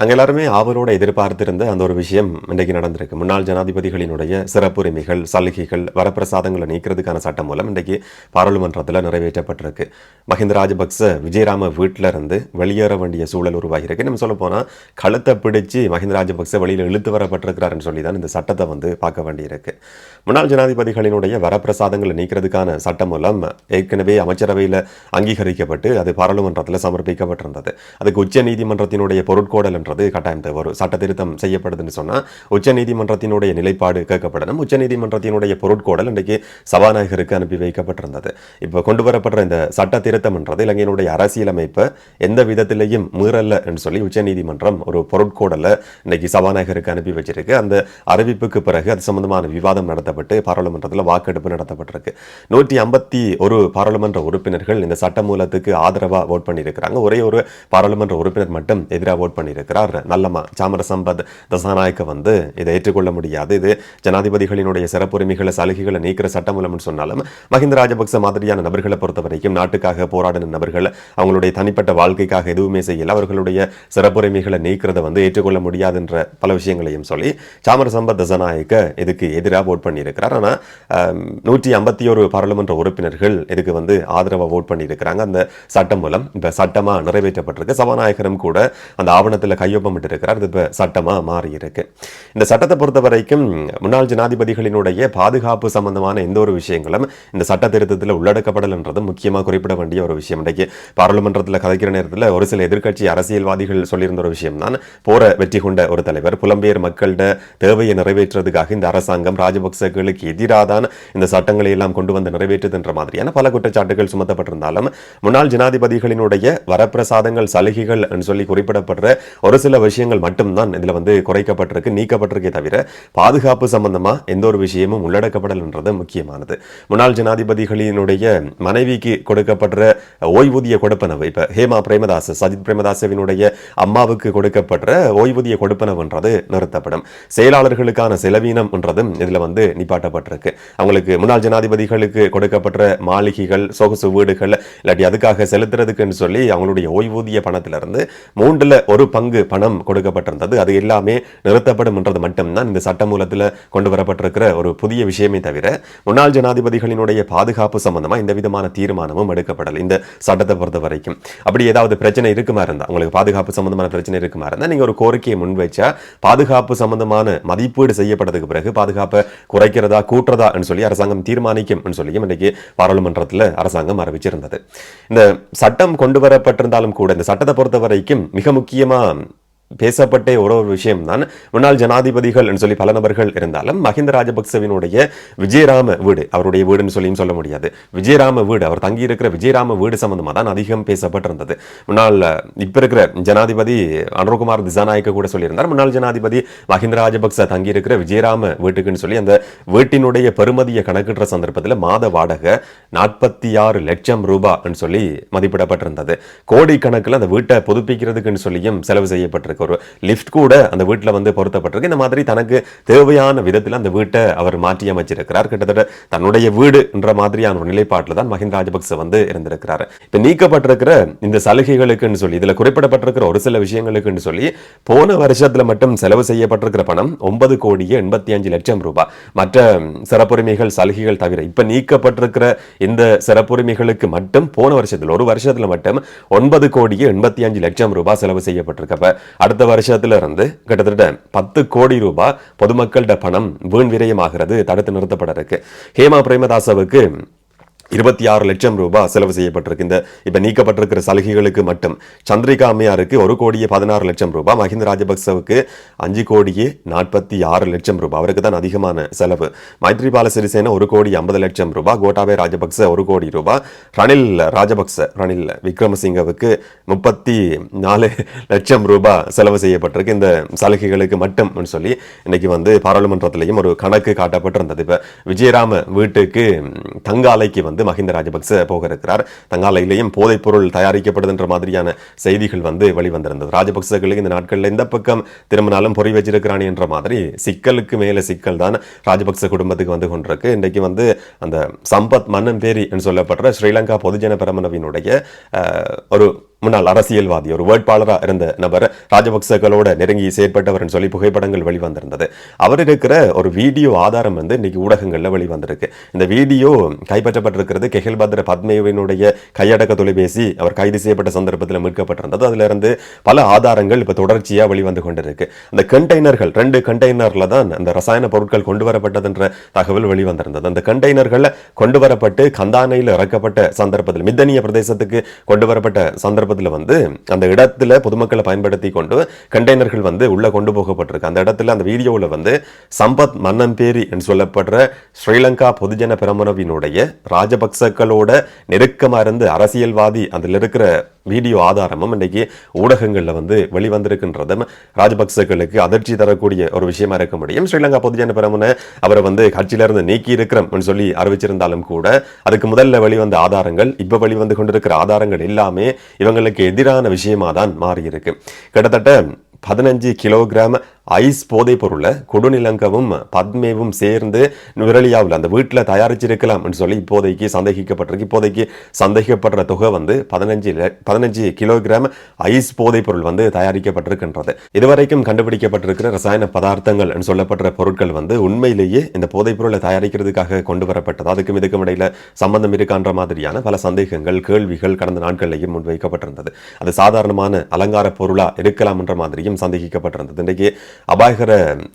நாங்கள் எல்லாருமே ஆவலோடு எதிர்பார்த்திருந்த அந்த ஒரு விஷயம் இன்றைக்கு நடந்திருக்கு. முன்னாள் ஜனாதிபதிகளினுடைய சிறப்புரிமைகள் சலுகைகள் வரப்பிரசாதங்களை நீக்கிறதுக்கான சட்டம் மூலம் இன்றைக்கு பாராளுமன்றத்தில் நிறைவேற்றப்பட்டிருக்கு. மஹிந்த ராஜபக்ச விஜயராம வீட்டில் இருந்து வெளியேற வேண்டிய சூழல் உருவாகியிருக்கு. நம்ம சொல்ல போனால் கழுத்தை பிடிச்சு மஹிந்த ராஜபக்ச வெளியில் இழுத்து வரப்பட்டிருக்கிறாருன்னு சொல்லி தான் இந்த சட்டத்தை வந்து பார்க்க வேண்டியிருக்கு. முன்னாள் ஜனாதிபதிகளினுடைய வரப்பிரசாதங்களை நீக்கிறதுக்கான சட்டம் மூலம் ஏற்கனவே அமைச்சரவையில் அங்கீகரிக்கப்பட்டு அது பாராளுமன்றத்தில் சமர்ப்பிக்கப்பட்டிருந்தது. அதுக்கு உச்ச நீதிமன்றத்தினுடைய பொருட்கோடல் என்றது கட்டாயம் தேவை சட்ட திருத்தம் செய்யப்படுதுன்னு சொன்னால் உச்ச நீதிமன்றத்தினுடைய நிலைப்பாடு கேட்கப்படணும். உச்ச நீதிமன்றத்தினுடைய பொருட்கோடல் இன்றைக்கு சபாநாயகருக்கு அனுப்பி வைக்கப்பட்டிருந்தது. இப்போ கொண்டு வரப்படுற இந்த சட்ட திருத்தம் என்றது இலங்கையினுடைய அரசியலமைப்பை எந்த விதத்திலையும் மீறல்ல என்று சொல்லி உச்ச நீதிமன்றம் ஒரு பொருட்கோடலை இன்னைக்கு சபாநாயகருக்கு அனுப்பி வச்சிருக்கு. அந்த அறிவிப்புக்கு பிறகு அது சம்பந்தமான விவாதம் நடத்தப்பட்டு பாராளுமன்றத்தில் வாக்கெடுப்பு நடத்தப்பட்டிருக்கு. நூற்றி ஐம்பத்தி ஒரு பாராளுமன்ற உறுப்பினர்கள் இந்த சட்டமூலத்துக்கு ஆதரவாக ஓட் பண்ணியிருக்கிறாங்க. ஒரே ஒரு பாராளுமன்ற உறுப்பினர் மட்டும் எதிராக ஓட் பண்ணியிருக்கிறார் நல்லம்மா சாமரசம்பத் தசாநாயக்க வந்து இதை ஏற்றுக்கொள்ள முடியாது. இது ஜனாதிபதிகளினுடைய சிறப்புரிமைகளை சலுகைகளை நீக்கிற சட்டமூலம்னு சொன்னாலும் மஹிந்த ராஜபக்ச மாதிரியான நபர்களை பொறுத்த வரைக்கும் நாட்டுக்காக போராடின நபர்கள் அவங்களுடைய தனிப்பட்ட வாழ்க்கைக்காக எதுவுமே செய்யல அவர்களுடைய சிறப்புரிமைகளை நீக்கிறத வந்து ஏற்றுக்கொள்ள முடியாதுன்ற பல விஷயங்களையும் சொல்லி சாமர சம்பத் தசநாயக்க இதுக்கு எதிராக ஓட் பண்ணியிருக்கிறார். ஆனால் நூற்றி ஐம்பத்தி ஒரு பாராளுமன்ற உறுப்பினர்கள் இதுக்கு வந்து ஆதரவாக ஓட் பண்ணியிருக்கிறாங்க. அந்த சட்டம் மூலம் இப்போ சட்டமாக நிறைவேற்றப்பட்டிருக்கு. சபாநாயகரும் கூட அந்த ஆவணத்தில் கையொப்பமிட்டு இருக்கிறார் இது இப்போ சட்டமாக மாறியிருக்கு. இந்த சட்டத்தை பொறுத்த வரைக்கும் முன்னாள் ஜனாதிபதிகளினுடைய பாதுகாப்பு சம்பந்தமான எந்த ஒரு விஷயங்களும் இந்த சட்ட திருத்தத்தில் உள்ளடக்கப்படலன்றது முக்கியமாக குறிப்பிட வேண்டிய ஒரு விஷயம். இன்றைக்கு பாராளுமன்றத்தில் கதைக்கிற நேரத்தில் ஒரு சில எதிர்கட்சி அரசியல்வாதிகள் சொல்லியிருந்த ஒரு விஷயம் தான் போற வெற்றி கொண்ட ஒரு தலைவர் புலம்பெயர் மக்களோட தேவையை நிறைவேற்றுறதுக்காக இந்த அரசாங்கம் ராஜபக்சர்களுக்கு எதிராக தான் இந்த சட்டங்களை எல்லாம் கொண்டு வந்து நிறைவேற்றுதுன்ற மாதிரியான பல குற்றச்சாட்டுகள் சுமத்தப்பட்டிருந்தாலும் முன்னாள் ஜனாதிபதிகளினுடைய வரப்பிரசாதங்கள் சலுகைகள் சொல்லி குறிப்பிடப்படுற ஒரு சில விஷயங்கள் மட்டும்தான் இதில் வந்து குறைக்கப்பட்டிருக்கு நீக்கப்பட்டிருக்கே தவிர பாதுகாப்பு சம்பந்தமாக எந்த ஒரு விஷயமும் உள்ளடக்கப்படல்ன்றது முக்கியமானது. முன்னாள் ஜனாதிபதிகளினுடைய மனைவிக்கு கொடுக்கப்படுற ஓய்வூதிய கொடுப்பனவு இப்போ ஹேமா பிரேமதாஸ் சஜித் பிரேமதாசவினுடைய அம்மாவுக்கு கொடுக்கப்படுற ஓய்வூதிய கொடுப்பனவுன்றது நிறுத்தப்படும். செயலாளர்களுக்கான செலவீனம் என்றதும் இதில் வந்து நிப்பாட்டப்பட்டிருக்கு. அவங்களுக்கு முன்னாள் ஜனாதிபதிகளுக்கு கொடுக்கப்பட்ட மாளிகைகள் சொகுசு வீடுகள் இல்லாட்டி அதுக்காக செலுத்துறதுக்குன்னு சொல்லி அவங்களுடைய ஓய்வூதிய பணத்திலிருந்து மூன்றில் ஒரு பங்கு பணம் கொடுக்கப்பட்டிருந்தது. அது எல்லாமே நிறுத்தப்படும் என்றது மட்டும்தான் இந்த சட்டமூலத்தில் கொண்டு வரப்பட்டிருக்கிற ஒரு புதிய விஷயமே தவிர முன்னாள் ஜனாதிபதிகளினுடைய பாதுகாப்பு சம்பந்தமாக இந்த விதமான தீர்மானமும் எடுக்கப்படலை இந்த சட்டத்தை பொறுத்த வரைக்கும் அப்படி ஏதாவது பிரச்சனை இருக்குமா இருந்தா உங்களுக்கு பாதுகாப்பு சம்பந்தமான பிரச்சனை இருக்குமா இருந்தால் நீங்கள் ஒரு கோரிக்கையை முன்வைச்சா பாதுகாப்பு சம்பந்தமான மதிப்பீடு செய்யப்பட்டதுக்கு பிறகு பாதுகாப்பை குறைக்கிறதா கூட்டுறதா சொல்லி அரசாங்கம் தீர்மானிக்கும் சொல்லியும் இன்றைக்கு பாராளுமன்றத்தில் அரசாங்கம் அறிவிச்சிருந்தது. இந்த சட்டம் கொண்டு வரப்பட்டிருந்தாலும் கூட இந்த சட்டத்தை பொறுத்த வரைக்கும் மிக முக்கியமா பேசப்பட்ட ஒரு ஒரு விஷயம் தான் முன்னாள் ஜனாதிபதிகள் சொல்லி பல நபர்கள் இருந்தாலும் மஹிந்த ராஜபக்சவினுடைய விஜயராம வீடு அவருடைய வீடுன்னு சொல்லியும் சொல்ல முடியாது. விஜயராம வீடு அவர் தங்கியிருக்கிற விஜயராம வீடு சம்பந்தமாக தான் அதிகம் பேசப்பட்டிருந்தது. முன்னாள் இப்போ இருக்கிற ஜனாதிபதி அனுர்குமார் திசாநாயக்க கூட சொல்லியிருந்தார். முன்னாள் ஜனாதிபதி மஹிந்த ராஜபக்ச தங்கியிருக்கிற விஜயராம வீட்டுக்குன்னு சொல்லி அந்த வீட்டினுடைய பெருமதியை கணக்கிடுற சந்தர்ப்பத்தில் மாத வாடகை நாற்பத்தி ஆறு லட்சம் ரூபாய்ன்னு சொல்லி மதிப்பிடப்பட்டிருந்தது. கோடி கணக்கில் அந்த வீட்டை புதுப்பிக்கிறதுக்குன்னு சொல்லியும் செலவு செய்யப்பட்டிருக்கு. அவருக்கு ஒரு லிஃப்ட் கூட அந்த வீட்டில் வந்து பொருத்தப்பட்டிருக்கு. இந்த மாதிரி தனக்கு தேவையான விதத்தில் அந்த வீட்டை அவர் மாற்றி அமைச்சிருக்கிறார் கிட்டத்தட்ட தன்னுடைய வீடு என்ற மாதிரியான ஒரு நிலைப்பாட்டில் தான் மஹிந்த ராஜபக்ச வந்து இருந்திருக்கிறார். இப்போ நீக்கப்பட்டிருக்கிற இந்த சலுகைகளுக்குன்னு சொல்லி இதில் குறிப்பிடப்பட்டிருக்கிற ஒரு சில விஷயங்களுக்குன்னு சொல்லி போன வருஷத்தில் மட்டும் செலவு செய்யப்பட்டிருக்கிற பணம் ஒன்பது கோடியே எண்பத்தி அஞ்சு லட்சம் ரூபாய். மற்ற சிறப்புரிமைகள் சலுகைகள் தவிர இப்போ நீக்கப்பட்டிருக்கிற இந்த சிறப்புரிமைகளுக்கு மட்டும் போன வருஷத்தில் ஒரு வருஷத்தில் மட்டும் ஒன்பது கோடியே எண்பத்தி அஞ்சு லட்சம் ரூபாய் செலவு செய்யப்பட்டிருக்கப்ப அடுத்த வருஷத்திலிருந்து கிட்டத்தட்ட பத்து கோடி ரூபாய் பொதுமக்கள்கிட்ட பணம் வீண் விரயமாகிறது தடுத்து நிறுத்தப்பட இருக்கு ஹேமா பிரேமதாசவுக்கு இருபத்தி ஆறு லட்சம் ரூபாய் செலவு செய்யப்பட்டிருக்கு. இந்த இப்போ நீக்கப்பட்டிருக்கிற சலுகைகளுக்கு மட்டும் சந்திரிகா அம்மையாருக்கு ஒரு கோடியே பதினாறு லட்சம் ரூபாய் மஹிந்த ராஜபக்சவுக்கு அஞ்சு கோடியே நாற்பத்தி ஆறு லட்சம் ரூபாய். அவருக்கு தான் அதிகமான செலவு. மைத்ரிபால சிறிசேன ஒரு கோடி ஐம்பது லட்சம் ரூபாய் கோட்டாபே ராஜபக்ச ஒரு கோடி ரூபாய். ரணில் ராஜபக்ச ரணில் விக்ரமசிங்கவுக்கு முப்பத்தி நாலு லட்சம் ரூபாய் செலவு செய்யப்பட்டிருக்கு. இந்த சலுகைகளுக்கு மட்டும் சொல்லி இன்னைக்கு வந்து பாராளுமன்றத்திலையும் ஒரு கணக்கு காட்டப்பட்டிருந்தது. இப்ப விஜயராம வீட்டுக்கு தங்காலைக்கு வந்து மஹிந்த ராஜபக்ச போக இருக்கிறார் தங்காலையிலேயும் போதைப்பொருள் தயாரிக்கப்படுதுன்ற மாதிரியான செய்திகள் வந்து வெளிவந்திருந்தது. ராஜபக்சர்களுக்கு இந்த நாட்களில் இந்த பக்கம் திரும்பினாலும் பொறி வச்சிருக்கிறானே என்ற மாதிரி சிக்கலுக்கு மேல சிக்கல் தான் ராஜபக்ச குடும்பத்துக்கு வந்து கொண்டிருக்கு. இன்றைக்கு வந்து அந்த சம்பத் மன்னன் பேரி என்று சொல்லப்படுற ஸ்ரீலங்கா பொதுஜன பெரமனவினுடைய ஒரு முன்னாள் அரசியல்வாதி ஒரு வேட்பாளராக இருந்த நபர் ராஜபக்சகளோட நெருங்கி செயற்பட்டவர்னு சொல்லி புகைப்படங்கள் வெளிவந்திருந்தது. அவர் இருக்கிற ஒரு வீடியோ ஆதாரம் வந்து இன்னைக்கு ஊடகங்களில் வெளிவந்திருக்கு. இந்த வீடியோ கைப்பற்றப்பட்டிருக்கிறது கெஹல்பத்ர பத்மேவினுடைய கையடக்க தொலைபேசி அவர் கைது செய்யப்பட்ட சந்தர்ப்பத்தில் மீட்கப்பட்டிருந்தது. அதிலிருந்து பல ஆதாரங்கள் இப்போ தொடர்ச்சியாக வெளிவந்து கொண்டிருக்கு. அந்த கண்டெய்னர்கள் ரெண்டு கண்டெய்னர்ல தான் அந்த ரசாயன பொருட்கள் கொண்டு வரப்பட்டதுன்ற தகவல் வெளிவந்திருந்தது. அந்த கண்டெய்னர்கள் கொண்டு வரப்பட்டு கந்தானையில் இறக்கப்பட்ட சந்தர்ப்பத்தில் மித்தனிய பிரதேசத்துக்கு கொண்டு வரப்பட்ட சந்தர்ப்பத்தில் வந்து அந்த இடத்துல பொதுமக்களை பயன்படுத்தி கொண்டு கண்டெய்னர்கள் வந்து உள்ள கொண்டு போகப்பட்டிருக்கு. அந்த இடத்துல அந்த வீடியோவில் வந்து சம்பத் மன்னம்பேரி என்று சொல்லப்படுற ஸ்ரீலங்கா பொதுஜன பிரமுனவினுடைய ராஜபக்சக்களோட நெருக்கமா இருந்து அரசியல்வாதி அதில் இருக்கிற வீடியோ ஆதாரமும் இன்றைக்கி ஊடகங்களில் வந்து வெளிவந்திருக்கின்றதும் ராஜபக்சர்களுக்கு அதிர்ச்சி தரக்கூடிய ஒரு விஷயமா இருக்க முடியும். ஸ்ரீலங்கா பொதுஜன பிரமுன அவரை வந்து கட்சியிலிருந்து நீக்கி இருக்கிறோம் சொல்லி அறிவிச்சிருந்தாலும் கூட அதுக்கு முதல்ல வெளிவந்த ஆதாரங்கள் இப்போ வெளிவந்து கொண்டிருக்கிற ஆதாரங்கள் எல்லாமே இவங்களுக்கு எதிரான விஷயமா தான் மாறியிருக்கு. கிட்டத்தட்ட பதினஞ்சு கிலோகிராம் ஐஸ் போதைப் பொருளை கொடுநிலங்கவும் பத்மேவும் சேர்ந்து விரலியாவில் அந்த வீட்டில் தயாரிச்சிருக்கலாம் சொல்லி இப்போதைக்கு சந்தேகிக்கப்பட்டிருக்கு. இப்போதைக்கு சந்தேகிக்கப்படுற தொகை வந்து பதினஞ்சு பதினஞ்சு கிலோகிராம் ஐஸ் போதைப் பொருள் வந்து தயாரிக்கப்பட்டிருக்கின்றது. இதுவரைக்கும் கண்டுபிடிக்கப்பட்டிருக்கிற ரசாயன பதார்த்தங்கள் சொல்லப்படுற பொருட்கள் வந்து உண்மையிலேயே இந்த போதைப் பொருளை தயாரிக்கிறதுக்காக கொண்டு வரப்பட்டது. அதுக்கும் இதுக்கும் இடையில சம்பந்தம் இருக்கான்ற மாதிரியான பல சந்தேகங்கள் கேள்விகள் கடந்த நாட்களிலேயும் முன்வைக்கப்பட்டிருந்தது. அது சாதாரணமான அலங்கார பொருளாக இருக்கலாம்ன்ற மாதிரியும் சந்தேகிக்கப்பட்டிருந்தது. இன்றைக்கு அபாயகர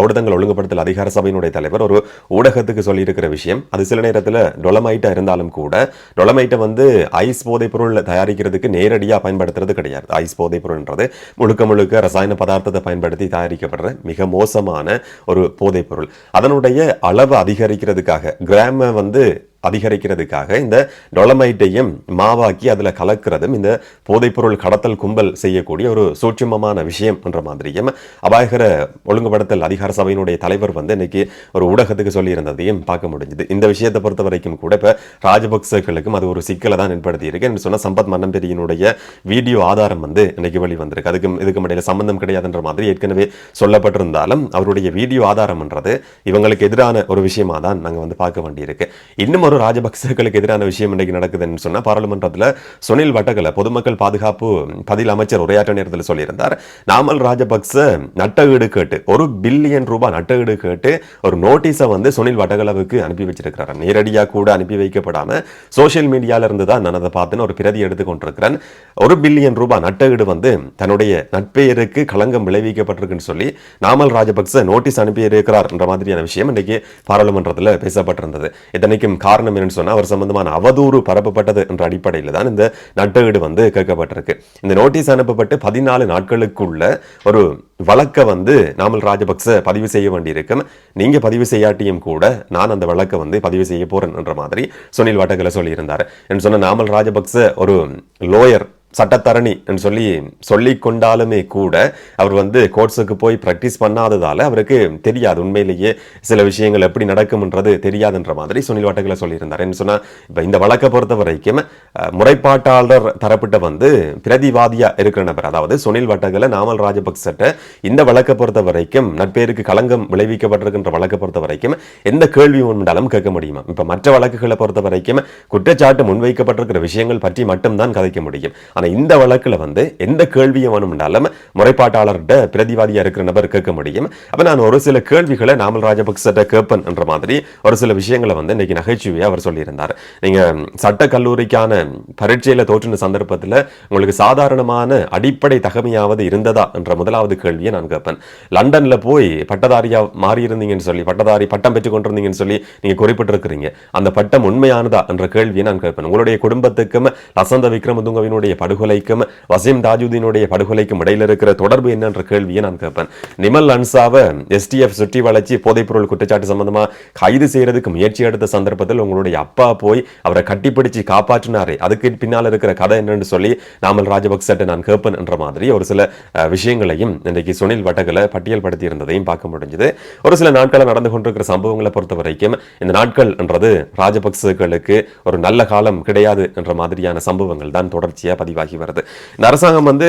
ஔடதங்கள் ஒழுங்குபடுத்தல் அதிகார சபையினுடைய தலைவர் ஒரு ஊடகத்துக்கு சொல்லியிருக்கிற விஷயம். அது சில நேரத்தில் டொலமைட்டாக இருந்தாலும் கூட டொலமைட்டை வந்து ஐஸ் போதைப் பொருள் தயாரிக்கிறதுக்கு நேரடியாக பயன்படுத்துறது கிடையாது. ஐஸ் போதைப் பொருள்ன்றது முழுக்க முழுக்க ரசாயன பதார்த்தத்தை பயன்படுத்தி தயாரிக்கப்படுற மிக மோசமான ஒரு போதைப் பொருள். அதனுடைய அளவு அதிகரிக்கிறதுக்காக கிராம வந்து அதிகரிக்கிறதுக்காக இந்த டொலமைட்டையும் மாவாக்கி அதில் கலக்கிறதும் இந்த போதைப்பொருள் கடத்தல் கும்பல் செய்யக்கூடிய ஒரு சூட்சுமமான விஷயம் என்ற மாதிரியும் அபாயகர ஒழுங்குபடுத்தல் அதிகார சபையினுடைய தலைவர் வந்து இன்னைக்கு ஒரு ஊடகத்துக்கு சொல்லியிருந்ததையும் பார்க்க முடிஞ்சுது. இந்த விஷயத்தை பொறுத்த வரைக்கும் கூட இப்போ ராஜபக்சர்களுக்கும் அது ஒரு சிக்கலை தான் ஏற்படுத்தி இருக்கு என்று சொன்னால் சம்பத் மன்னம்பெரியனுடைய வீடியோ ஆதாரம் வந்து இன்னைக்கு வெளிவந்திருக்கு. அதுக்கும் இதுக்கு இடையில சம்பந்தம் கிடையாதுன்ற மாதிரி ஏற்கனவே சொல்லப்பட்டிருந்தாலும் அவருடைய வீடியோ ஆதாரம்ன்றது இவங்களுக்கு எதிரான ஒரு விஷயமா தான் நாங்கள் வந்து பார்க்க வேண்டியிருக்கு. இன்னும் ஒரு ராஜபக்சர்களுக்கு எதிரான விஷயம் இன்றைக்கு நடக்குதுன்னு சொன்னால் பாராளுமன்றத்தில் சுனில் வட்டகல பொதுமக்கள் பாதுகாப்பு பதில் அமைச்சர் உரையாற்ற நேரத்தில் சொல்லியிருந்தார். நாமல் ராஜபக்ச நட்டஈடு கேட்டு ஒரு பில்லியன் ரூபாய் நட்டஈடு கேட்டு ஒரு நோட்டீஸை வந்து சுனில் வட்டகலவுக்கு அனுப்பி வச்சிருக்கிறார். நேரடியாக கூட அனுப்பி வைக்கப்படாமல் சோஷியல் மீடியாவில் இருந்து தான் நான் அதை பார்த்துன்னு ஒரு பிரதி எடுத்து கொண்டிருக்கிறேன். ஒரு பில்லியன் ரூபாய் நட்டஈடு வந்து தன்னுடைய நட்பெயருக்கு களங்கம் விளைவிக்கப்பட்டிருக்குன்னு சொல்லி நாமல் ராஜபக்ச நோட்டீஸ் அனுப்பியிருக்கிறார் என்ற மாதிரியான விஷயம் இன்றைக்கு பாராளுமன்றத்தில் பேசப்பட்டிருந்தது. இத்தனைக்கும் காரணம் காரணம் என்னன்னு சொன்னால் அவர் சம்பந்தமான அவதூறு பரப்பப்பட்டது என்ற அடிப்படையில் தான் இந்த நட்டஈடு வந்து கேட்கப்பட்டிருக்கு. இந்த நோட்டீஸ் அனுப்பப்பட்டு பதினாலு நாட்களுக்குள்ள ஒரு வழக்கை வந்து நாமல் ராஜபக்ச பதிவு செய்ய வேண்டியிருக்கும். நீங்கள் பதிவு செய்யாட்டியும் கூட நான் அந்த வழக்கை வந்து பதிவு செய்ய போகிறேன் என்ற மாதிரி சுனில் வட்டகலை சொல்லியிருந்தார். என்று சொன்ன நாமல் ராஜபக்ச ஒரு லோயர் சட்டத்தரணி சொல்லி சொல்லி கொண்டாலுமே கூட அவர் வந்து கோர்ட்ஸுக்கு போய் ப்ராக்டிஸ் பண்ணாததால அவருக்கு தெரியாது. உண்மையிலேயே சில விஷயங்கள் எப்படி நடக்கும்ன்றது தெரியாதுன்ற மாதிரி சுனில் வட்டகளை சொல்லியிருந்தார். என்ன சொன்னா இப்போ இந்த வழக்கை பொறுத்த வரைக்கும் முறைப்பாட்டாளர் தரப்பிட்ட வந்து பிரதிவாதியா இருக்கிற நபர் அதாவது சுனில் வட்டகல நாமல் ராஜபக்சட்ட இந்த வழக்கை பொறுத்த வரைக்கும் நட்பேருக்கு களங்கம் விளைவிக்கப்பட்டிருக்கின்ற வழக்கை பொறுத்த வரைக்கும் எந்த கேள்வி ஒன்றாலும் கேட்க முடியுமா? இப்ப மற்ற வழக்குகளை பொறுத்த வரைக்கும் குற்றச்சாட்டு முன்வைக்கப்பட்டிருக்கிற விஷயங்கள் பற்றி மட்டும்தான் கதைக்க முடியும். ஆனால் இந்த வழக்கில் வந்து எந்த கேள்வியும் வேணும்னாலும் முறைப்பாட்டாளர்கிட்ட பிரதிவாதியாக இருக்கிற நபர் கேட்க முடியும். அப்போ நான் ஒரு சில கேள்விகளை நாமல் ராஜபக்சட்ட கேட்பன் என்ற மாதிரி ஒரு சில விஷயங்களை வந்து இன்னைக்கு நகைச்சுவையாக அவர் சொல்லியிருந்தார். நீங்கள் சட்ட கல்லூரிக்கான பரீட்சையில் தோற்றின சந்தர்ப்பத்தில் உங்களுக்கு சாதாரணமான அடிப்படை தகமையாவது இருந்ததா என்ற முதலாவது கேள்வியை நான் கேட்பேன். லண்டனில் போய் பட்டதாரியாக மாறியிருந்தீங்கன்னு சொல்லி பட்டதாரி பட்டம் பெற்றுக் கொண்டிருந்தீங்கன்னு சொல்லி நீங்கள் குறிப்பிட்டிருக்கிறீங்க. அந்த பட்டம் உண்மையானதா என்ற கேள்வியை நான் கேட்பேன். உங்களுடைய குடும்பத்துக்கும் லசந்த விக்ரமதுங்கவினுடைய படுகொலைக்கும் வசீம் தாஜுதீனுடைய படுகொலைக்கும் இடையில இருக்கிற தொடர்பு என்னன்ற கேள்வியை நான் கேட்பேன். நிமல் அன்சாவை எஸ்டிஎஃப் சுற்றி வளைச்சி போதைப்பொருள் குற்றச்சாட்டு சம்பந்தமா கைது செய்யறதுக்கு முயற்சி எடுத்த சந்தர்ப்பத்தில் உங்களுடைய அப்பா போய் அவரை கட்டிப்பிடிச்சு காப்பாற்றினாரு. அதுக்கு பின்னால் இருக்கிற கதை என்னன்னு சொல்லி நாமல் ராஜபக்சட்ட நான் கேட்பேன் என்ற மாதிரி ஒரு சில விஷயங்களையும் இன்றைக்கு சுனில் வட்டகளை பட்டியல் படுத்தி இருந்ததையும் பார்க்க முடிஞ்சது. ஒரு சில நாட்களில் நடந்து கொண்டிருக்கிற சம்பவங்களை பொறுத்த வரைக்கும் இந்த நாட்கள் என்றது ராஜபக்சேக்களுக்கு ஒரு நல்ல காலம் கிடையாது என்ற மாதிரியான சம்பவங்கள் தான் தொடர்ச்சியாக பதிவு பதிவாகி வருது இந்த அரசாங்கம் வந்து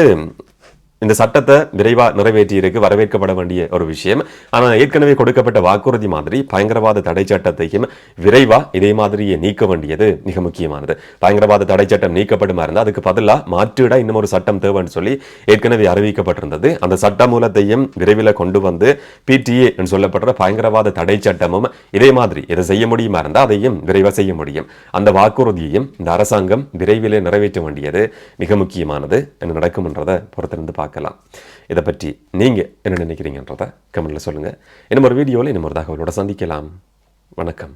இந்த சட்டத்தை விரைவாக நிறைவேற்றியிருக்கு வரவேற்கப்பட வேண்டிய ஒரு விஷயம். ஆனால் ஏற்கனவே கொடுக்கப்பட்ட வாக்குறுதி மாதிரி பயங்கரவாத தடை சட்டத்தையும் விரைவாக இதே மாதிரியே நீக்க வேண்டியது மிக முக்கியமானது. பயங்கரவாத தடை சட்டம் நீக்கப்படுமா இருந்தால் அதுக்கு பதிலாக மாற்றிட இன்னும் ஒரு சட்டம் தேவைன்னு சொல்லி ஏற்கனவே அறிவிக்கப்பட்டிருந்தது. அந்த சட்ட மூலத்தையும் விரைவில் கொண்டு வந்து பிடிஏ என்று சொல்லப்படுற பயங்கரவாத தடை சட்டமும் இதே மாதிரி இதை செய்ய முடியுமா இருந்தால் அதையும் விரைவாக செய்ய முடியும். அந்த வாக்குறுதியையும் இந்த அரசாங்கம் விரைவில் நிறைவேற்ற வேண்டியது மிக முக்கியமானது. என்ன நடக்கும்ன்றதை பொறுத்திருந்து பார்க்கலாம். இதை பற்றி நீங்கள் என்ன நினைக்கிறீங்கன்றதை கமெண்ட்டில் சொல்லுங்கள் இன்னும் ஒரு வீடியோவில் இன்னும் ஒரு தகவலோட சந்திக்கலாம். வணக்கம்.